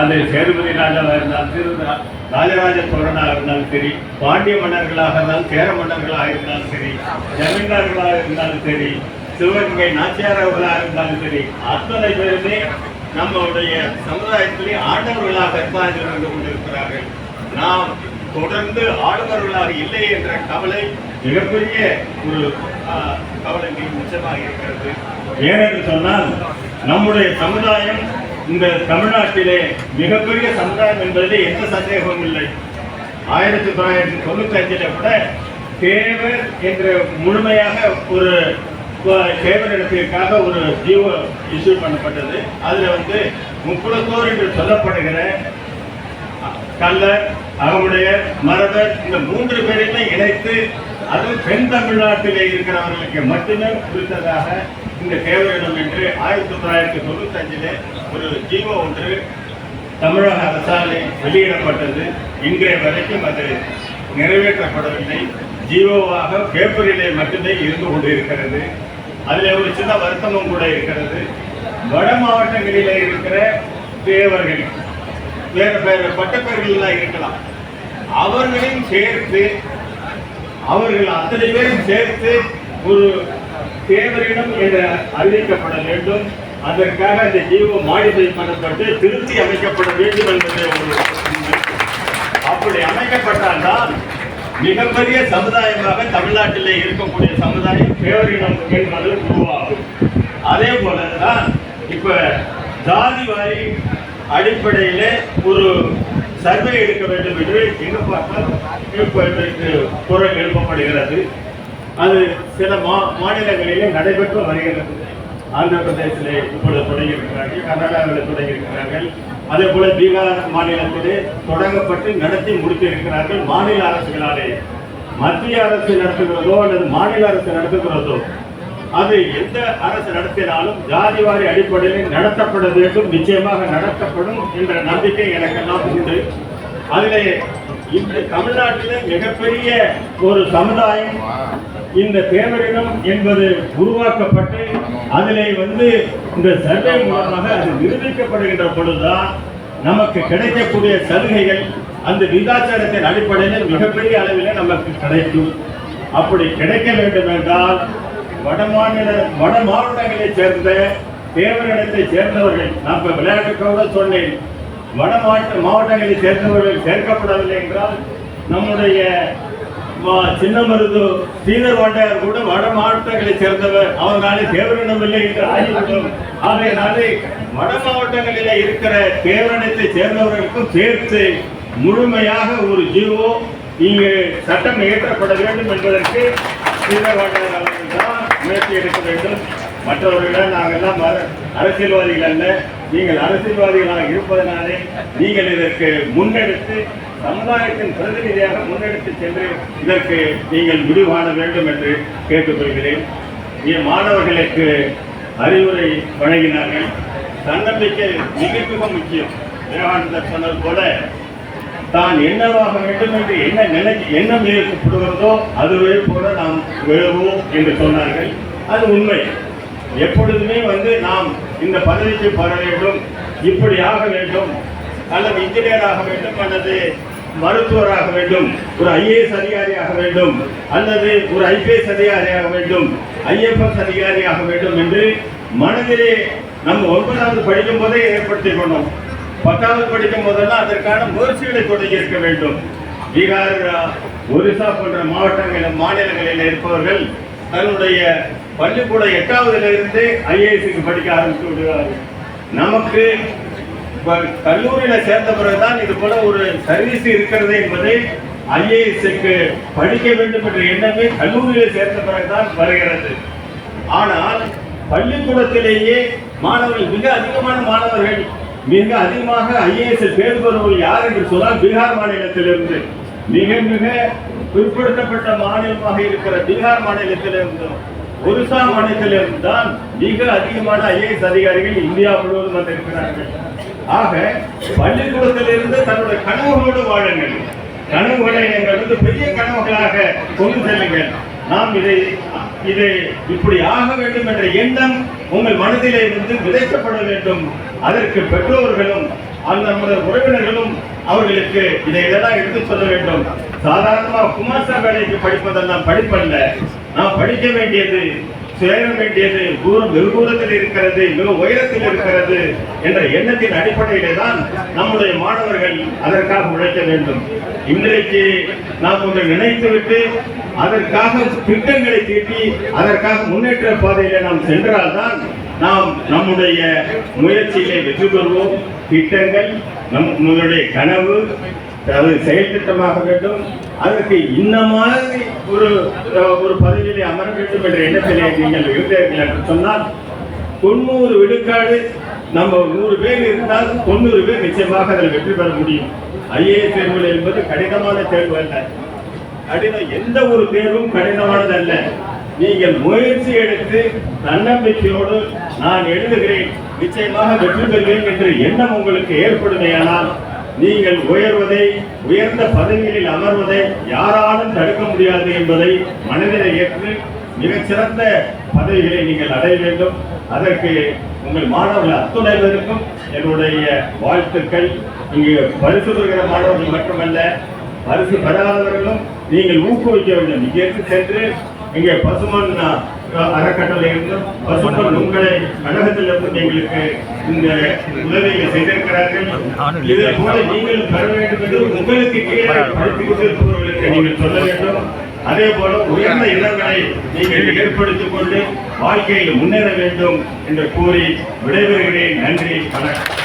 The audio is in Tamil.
அது சேதுபதி ராஜாவாக இருந்தாலும் திரு ராஜராஜ சோழனாக இருந்தாலும் சரி பாண்டிய மன்னர்களாக இருந்தாலும் சேர மன்னர்களாக இருந்தாலும் சரி ஜமீன்தார்களாக இருந்தாலும் சரி சிவகங்கை நாச்சியாரர்களாக இருந்தாலும் சரி அத்தனை பேருமே நம்மளுடைய சமுதாயத்திலே ஆண்டவர்களாக தான் இருந்து கொண்டிருக்கிறார்கள். நாம் தொடர்ந்து ஆளுநர்களாக இல்லை என்ற கவலை மிகப்பெரிய ஒரு கவலை மிக நிச்சயமாக இருக்கிறது. ஏனென்று சொன்னால் நம்முடைய சமுதாயம் இந்த தமிழ்நாட்டிலே மிகப்பெரிய சமுதாயம் என்பதிலே எந்த சந்தேகமும் இல்லை. ஆயிரத்தி தொள்ளாயிரத்தி தொண்ணூத்தி அஞ்சுல கூட தேவர் என்ற முழுமையாக ஒரு தேவர் இடத்திற்காக ஒரு ஜீவோ இஷ்யூ பண்ணப்பட்டது. அதில் வந்து முக்குளத்தோர் என்று சொல்லப்படுகிற கல்லர் அவனுடைய மரபர் இந்த மூன்று பேரையுமே இணைத்து அது தென் தமிழ்நாட்டிலே இருக்கிறவர்களுக்கு மட்டுமே குறித்ததாக இந்த தேவையிடம் என்று ஆயிரத்தி தொள்ளாயிரத்தி தொண்ணூத்தி அஞ்சிலே ஒரு ஜீவோ ஒன்று தமிழக அரசாலே வெளியிடப்பட்டது. இன்றைய வரைக்கும் அது நிறைவேற்றப்படவில்லை. ஜீவோவாக பேப்பரிலே மட்டுமே இருந்து கொண்டிருக்கிறது. அதில் ஒரு சின்ன வருத்தமும் கூட இருக்கிறது. வட மாவட்டங்களில் இருக்கிற தேவர்கள் வேறு வேறு பட்டப்பேர்கள்லாம் இருக்கலாம். அவர்களையும் சேர்த்து அவர்கள் அத்தனை பேரும் சேர்த்து ஒரு தேவரிடம் என அறிவிக்கப்பட வேண்டும். அதற்காக அந்த ஜீவம் மாடிஃபை பண்ணப்பட்டு திருத்தி அமைக்கப்பட வேண்டும் என்பது அப்படி அமைக்கப்பட்டால்தான் மிகப்பெரிய சமுதாயமாக தமிழ்நாட்டிலே இருக்கக்கூடிய சமுதாயம் தேவரினம் என்பது உருவாகும். அதே போல தான் இப்ப ஜாதி வாரி அடிப்படையிலே ஒரு சர்வே எடுக்க வேண்டும் என்று எங்க பார்த்தால் குரல் எழுப்பப்படுகிறது. அது சில மா மாநிலங்களிலே நடைபெற்று வருகிறது. ஆந்திர பிரதேசிலே இப்பொழுது தொடங்கியிருக்கிறார்கள் கர்நாடகாவில் தொடங்கியிருக்கிறார்கள். அதே போல பீகார் மாநிலத்திலே தொடங்கப்பட்டு நடத்தி முடித்திருக்கிறார்கள் மாநில அரசுகளாலே. மத்திய அரசு நடத்துகிறதோ அல்லது மாநில அரசு நடத்துகிறதோ அது எந்த அரசு நடத்தினாலும் ஜாதிவாரி அடிப்படையில் நடத்தப்பட வேண்டும் நிச்சயமாக நடத்தப்படும் என்ற நம்பிக்கை எனக்கெல்லாம் உண்டு. அதிலே இன்று தமிழ்நாட்டில் மிகப்பெரிய ஒரு சமுதாயம் இந்த தேவரிடம் என்பது உருவாக்கப்பட்டு அதிலே வந்து இந்த சர்வே மூலமாக அது நிரூபிக்கப்படுகின்ற பொழுதுதான் நமக்கு கிடைக்கக்கூடிய சலுகைகள் அந்த விதாச்சாரத்தின் அடிப்படையில் மிகப்பெரிய அளவில் நமக்கு கிடைக்கும். அப்படி கிடைக்க வேண்டும் என்றால் வடமாநில வட மாவட்டங்களைச் சேர்ந்த தேவரிடத்தை சேர்ந்தவர்கள் நான் இப்ப விளையாட்டுக்காக சொன்னேன். வட மாவட்ட மாவட்டங்களைச் சேர்ந்தவர்கள் சேர்க்கப்படவில்லை என்றால் நம்முடைய மா- சின்னமருது ஸ்ரீதர் வாட்டையார் கூட வட மாவட்டங்களைச் சேர்ந்தவர் அவர்களாலே தேவரிடம் இல்லை என்று ஆகிவிடும் ஆகையினாலே வட மாவட்டங்களில் இருக்கிற தேவரிடத்தை சேர்ந்தவர்களுக்கும் சேர்த்து முழுமையாக ஒரு ஜீவோ இங்கு சட்டம் இயற்றப்பட வேண்டும் என்பதற்கு ஸ்ரீதர் வாட்டையார் அவர்கள் எடுக்க வேண்டும். மற்றவர்களிடம் நாங்கள்லாம் அரசியல்வாதிகள் அல்ல. நீங்கள் அரசியல்வாதிகளாக இருப்பதனாலே நீங்கள் இதற்கு முன்னெடுத்து சமுதாயத்தின் பிரதிநிதியாக முன்னெடுத்து சென்று இதற்கு நீங்கள் முடிவு வேண்டும் என்று கேட்டுக்கொள்கிறேன். என் மாணவர்களுக்கு அறிவுரை வழங்கினார்கள். தன்னம்பிக்கை மிக மிக முக்கியம். விவேகானந்தர் சொன்னது போல தான் என்னவாக வேண்டும் என்று என்ன நினைச்சு எண்ணம் ஏற்படுகிறதோ அதுவே போல நாம் விழுவோம் என்று சொன்னார்கள். அது உண்மை. எப்பொழுதுமே வந்து நாம் இந்த பதவிக்கு பெற வேண்டும் இப்படி ஆக வேண்டும் அல்லது இன்ஜினியர் ஆக வேண்டும் அல்லது மருத்துவராக வேண்டும் ஒரு ஐஏஎஸ் அதிகாரியாக வேண்டும் அல்லது ஒரு ஐபிஎஸ் அதிகாரியாக வேண்டும் ஐஎஃப்எஸ் அதிகாரியாக வேண்டும் என்று மனதிலே நம்ம ஒன்பதாவது படிக்கும் போதே ஏற்படுத்திக் கொண்டோம். பத்தாவது படிக்கும் போதெல்லாம் அதற்கான முயற்சிகளை தொடங்கி இருக்க வேண்டும். பீகார் ஒரிசா போன்ற மாவட்டங்களில் மாநிலங்களில் இருப்பவர்கள் தன்னுடைய பள்ளிக்கூட எட்டாவதுல இருந்து ஐஏஎஸ்க்கு படிக்க ஆரம்பித்து விடுவார்கள் நமக்கு இப்ப கல்லூரியில சேர்ந்த பிறகுதான் இது போல ஒரு சர்வீஸ் இருக்கிறது என்பதை ஐஏஎஸ்க்கு படிக்க வேண்டும் என்ற எண்ணமே கல்லூரியில சேர்ந்த பிறகுதான் வருகிறது. ஆனால் பள்ளிக்கூடத்திலேயே மாணவர்கள் மிக அதிகமான மாணவர்கள் மிக அதிகமாக ஐஏஎஸ் தேர்வு பெறுபவர்கள் யார் என்று சொன்னால் பீகார் மாநிலத்திலிருந்து. மிக மிக பிற்படுத்தப்பட்ட மாநிலமாக இருக்கிற பீகார் மாநிலத்திலிருந்து ஒரிசா மாநிலத்திலிருந்து தான் மிக அதிகமான ஐஏஎஸ் அதிகாரிகள் இந்தியா முழுவதும் வந்திருக்கிறார்கள். ஆக பள்ளிக்கூடத்திலிருந்து தன்னுடைய கனவுகளோடு வாழுங்கள். கனவுகளை நீங்கள் வந்து பெரிய கனவுகளாக கொண்டு செல்லுங்கள். நாம் இதை இதை இப்படி ஆக வேண்டும் என்ற எண்ணம் உங்கள் மனதிலே வந்து விதைக்கப்பட வேண்டும். அதற்கு பெற்றோர்களும் அந்த நம்முடைய உறவினர்களும் அவர்களுக்கு இதை இதெல்லாம் எடுத்து சொல்ல வேண்டும். சாதாரணமா குமாசா வேலைக்கு படிப்பதெல்லாம் படிப்பல்ல. நாம் படிக்க வேண்டியது சேர வேண்டியது தூரம் வெகுதூரத்தில் இருக்கிறது மிக உயரத்தில் இருக்கிறது என்ற எண்ணத்தின் அடிப்படையிலே தான் நம்முடைய மாணவர்கள் அதற்காக உழைக்க வேண்டும். இன்றைக்கு நாம் ஒன்று நினைத்துவிட்டு அதற்காக திட்டங்களை தீட்டி அதற்காக முன்னேற்ற பாதையில் நாம் சென்றால்தான் நாம் நம்முடைய முயற்சியிலே வெற்றி பெறுவோம். திட்டங்கள் நம் நம்மளுடைய கனவு அது செயல் திட்டமாக வேண்டும். அதற்கு இந்த மாதிரி ஒரு ஒரு பதவியிலே அமர வேண்டும் என்ற எண்ணத்திலே நீங்கள் இருந்தீர்கள் என்று சொன்னால் தொண்ணூறு விழுக்காடு நம்ம நூறு பேர் இருந்தால் தொண்ணூறு பேர் நிச்சயமாக அதில் வெற்றி பெற முடியும். ஐஏஎஸ் தேர்வுகள் என்பது கடினமான தேர்வு அல்ல. கடினம் எந்த ஒரு தேர்வும் கடினமானது அல்ல நீங்கள் முயற்சி எடுத்து தன்னம்பிக்கையோடு நான் எழுதுகிறேன் நிச்சயமாக வெற்றி பெறுவேன் என்று எண்ணம் உங்களுக்கு ஏற்படுமையானால் நீங்கள் உயர்வதை உயர்ந்த பதவிகளில் அமர்வதை யாராலும் தடுக்க முடியாது என்பதை மனதில் ஏற்று மிகச்சிறந்த பதவிகளை நீங்கள் அடைய வேண்டும். அதற்கு உங்கள் மாணவர்கள் அத்துணை பேருக்கும் என்னுடைய வாழ்த்துக்கள். இங்கு பரிசு மாணவர்கள் மட்டுமல்ல அரசு பெறாதவர்களும் நீங்கள் ஊக்குவிக்க வேண்டும். இங்கிருந்து சென்று இங்கே பசுமன் அறக்கட்டளை இருந்தும் பசுமன் உங்களை கழகத்திலிருந்து எங்களுக்கு இந்த உதவியை செய்திருக்கிறார்கள். இதே போல நீங்கள் பெற வேண்டும் என்று உங்களுக்கு கீழே படித்துக் கொண்டிருப்பவர்களுக்கு நீங்கள் சொல்ல வேண்டும். அதே போல உயர்ந்த இடங்களை நீங்கள் ஏற்படுத்திக் கொண்டு வாழ்க்கையில் முன்னேற வேண்டும் என்று கூறி விடைபெறுகிறேன். நன்றி வணக்கம்.